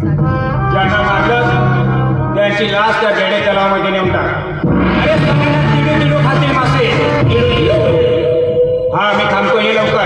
ज्यांना मारलं त्याची लास्ट त्या बेडे तलावामध्ये नेऊन टाक अरे खातील मासे हा मी थांबतो हे लवकर.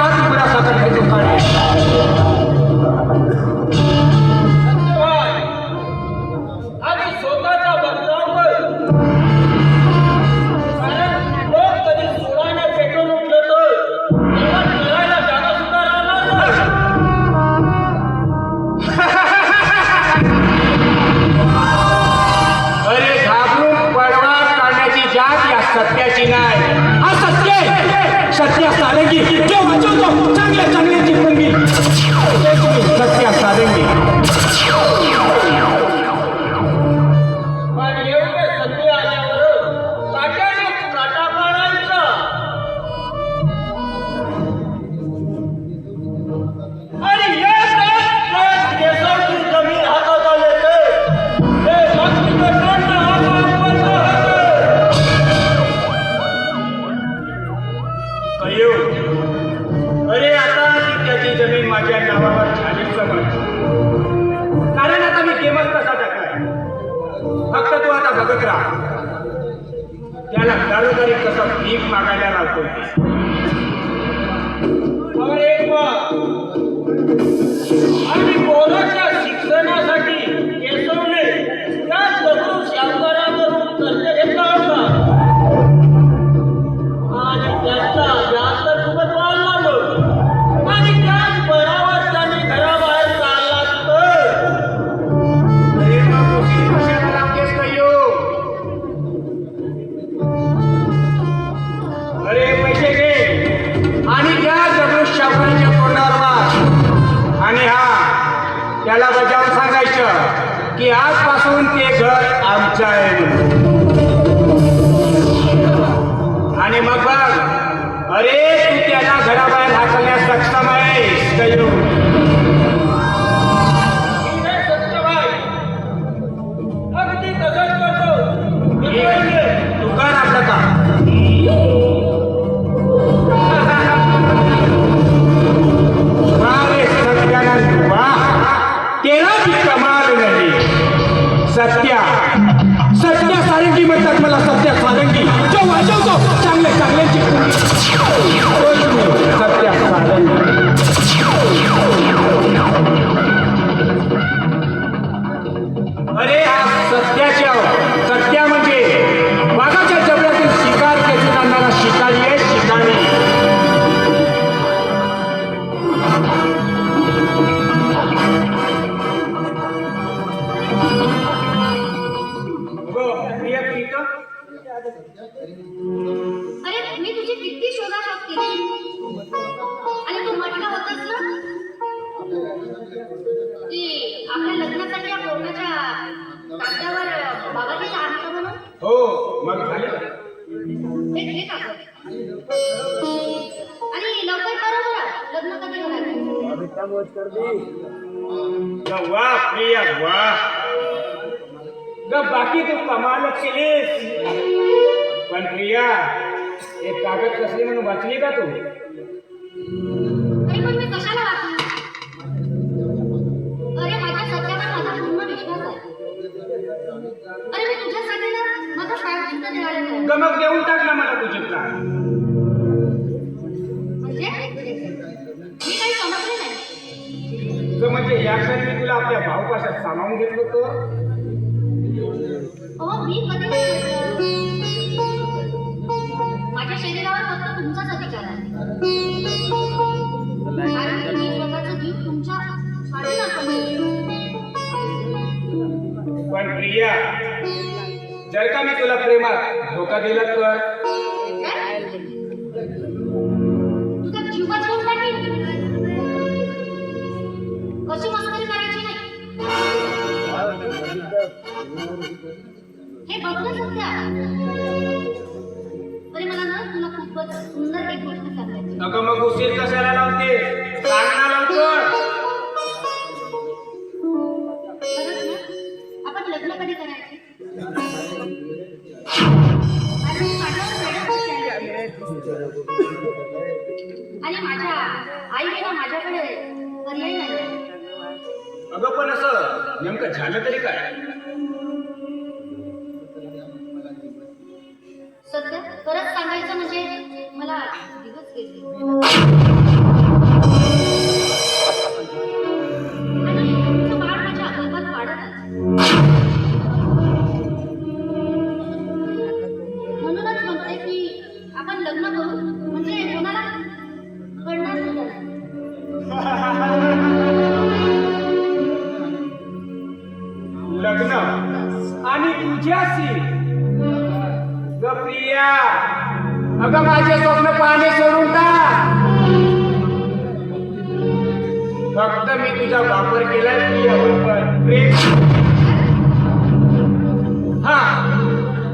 नावाला झालीच कारण आता मी केवळ कसा टाकलाय फक्त तू आता बघत राहा. त्याला दारोदारी कसं भीक मागायला लावतो एक आणि बोलाच्या आजपासून ते घर आमच्या आहे. आणि मग अरे तू त्याला घराबाहेर हाकलण्यास सक्षम आहे हो, गो एक मिनिट. अरे मी तुझी किती शोधा शकते आणि तू म्हटलं होतस ना की आपल्या लग्नासाठी या कोर्टाच्या कागदावर बाबाजीच आणलं म्हणून? हो मग झालं. हे घे कागद आणि लवकर करा जरा लग्न कधी होणार आहे. वाह प्रिया वाह ग बाकी तू कमाल केलीस. पण प्रिया एक कागद कसली म्हणून वाचली का तू? अरे पण मी कशाला वाचली? अरे माझ्या सत्यावर माझा पूर्ण विश्वास आहे. अरे मी तुझ्यासाठी ना माझा प्राण सुद्धा देणार आहे. ग मग देऊन टाक ना मला तुझी प्राण म्हणजे? मी काही समजले नाही. ग म्हणजे या क्षणी मी तुला आपल्या भाऊपाशात सामावून घेतलं होतं? मी कधी नाही म्हटलं. माझ्या शरीरावर फक्त तुमचाच अधिकार आहे कारण की मी स्वतःचा जीव तुमच्या स्वार्थी अर्पण केला. पण प्रिया जर का मी तुला प्रेमात धोका दिला तर? तुझा जीवच घेऊन टाकीन कशी मस्करी करायची नाही हे बघ ना सध्या. अरे मला ना तुला खूपच सुंदर एक गोष्ट सांगायची. अगं मग उशीर कशाला लावते? सांग ना लवकर. खरंच ना आपण लग्न कधी करायचे? अरे माझ्यावर वेडच कशी आहे? आणि माझ्या आई ना माझ्याकडे पर्याय नाही अगं पण असं नेमकं झालं तरी काय? सध्या खरंच सांगायचं म्हणजे मला दिवस गेले. तुझा वापर केलाय प्रिया हा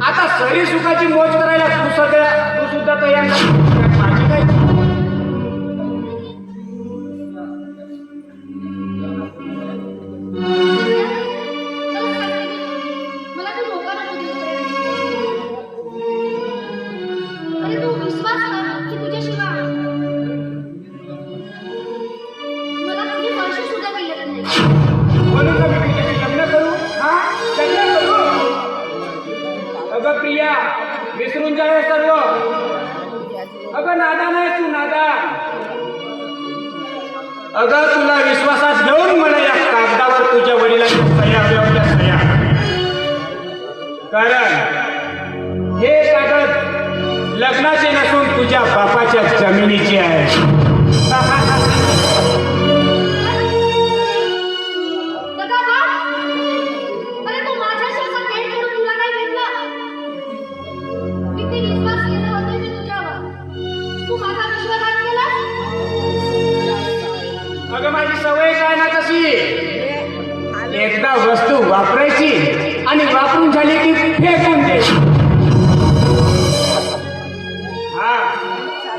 आता सरी सुखाची मोज करायला तू सगळ्या तू सुद्धा तयार नाही. अगं नादा नाही तू नादा. अगं तुला विश्वासात घेऊन मला या कागदावर तुझ्या वडिलांच्या सह्या हव्या सह्या. कारण हे कागद लग्नाचे नसून तुझ्या बापाच्या जमिनीचे आहे.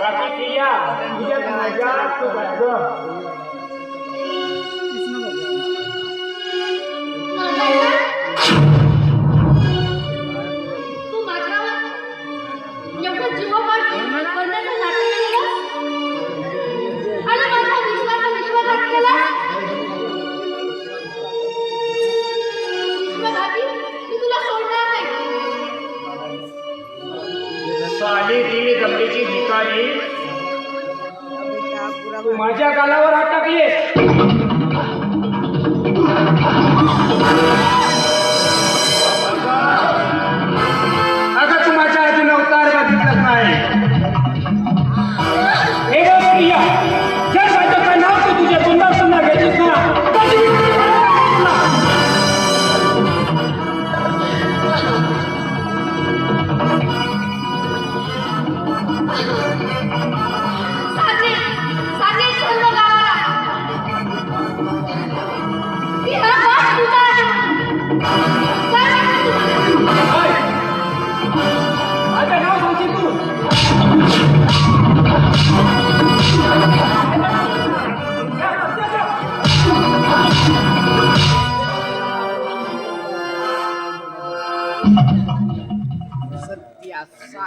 बाकी प्रिया तुझ्यात मजा तू माझ्या गालावर हात टाकलीस So